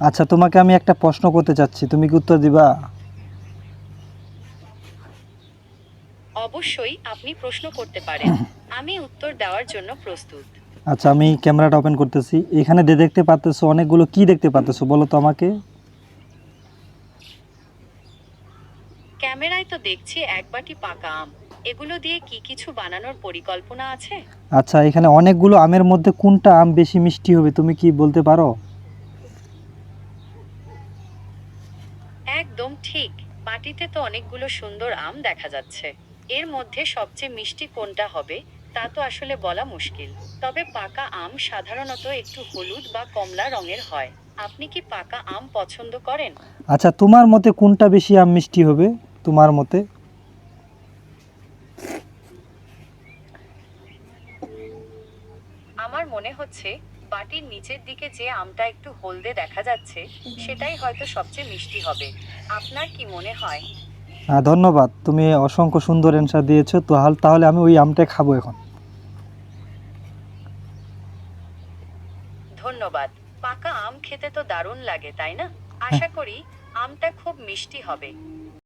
আচ্ছা তোমাকে আমি একটা প্রশ্ন করতে চাচ্ছি। তুমি কি উত্তর দিবা? অবশ্যই আপনি প্রশ্ন করতে পারেন। আমি উত্তর দেওয়ার জন্য প্রস্তুত। আচ্ছা আমি ক্যামেরাটা ওপেন করতেছি। এখানে যে দেখতে পাচ্তেছো অনেকগুলো কি দেখতে পাচ্তেছো বলো তো আমাকে। ক্যামেরায় তো দেখছি এক বাটি পাকা আম। এগুলো দিয়ে কি কিছু বানানোর পরিকল্পনা আছে? আচ্ছা এখানে অনেকগুলো আমের মধ্যে কোনটা আম বেশি মিষ্টি হবে তুমি কি বলতে পারো? একদম ঠিক। বাটিতে তো অনেকগুলো সুন্দর আম দেখা যাচ্ছে। এর মধ্যে সবচেয়ে মিষ্টি কোনটা হবে তা তো আসলে বলা মুশকিল। তবে পাকা আম সাধারণত একটু হলুদ বা কমলা রঙের হয়। আপনি কি পাকা আম পছন্দ করেন? আচ্ছা তোমার মতে কোনটা বেশি আম মিষ্টি হবে? তোমার মতে? আমার মনে হচ্ছে বাটির নিচের দিকে যে আমটা একটু হলদে দেখা যাচ্ছে সেটাই হয়তো সবচেয়ে মিষ্টি হবে। আপনার কি মনে হয়? ধন্যবাদ। তুমি অসংখ্য সুন্দর অ্যান্সার দিয়েছ। তো হাল- তাহলে আমি ওই আমটাই খাব এখন। ধন্যবাদ। পাকা আম খেতে তো দারুণ লাগে তাই না? আশা করি আমটা খুব মিষ্টি হবে।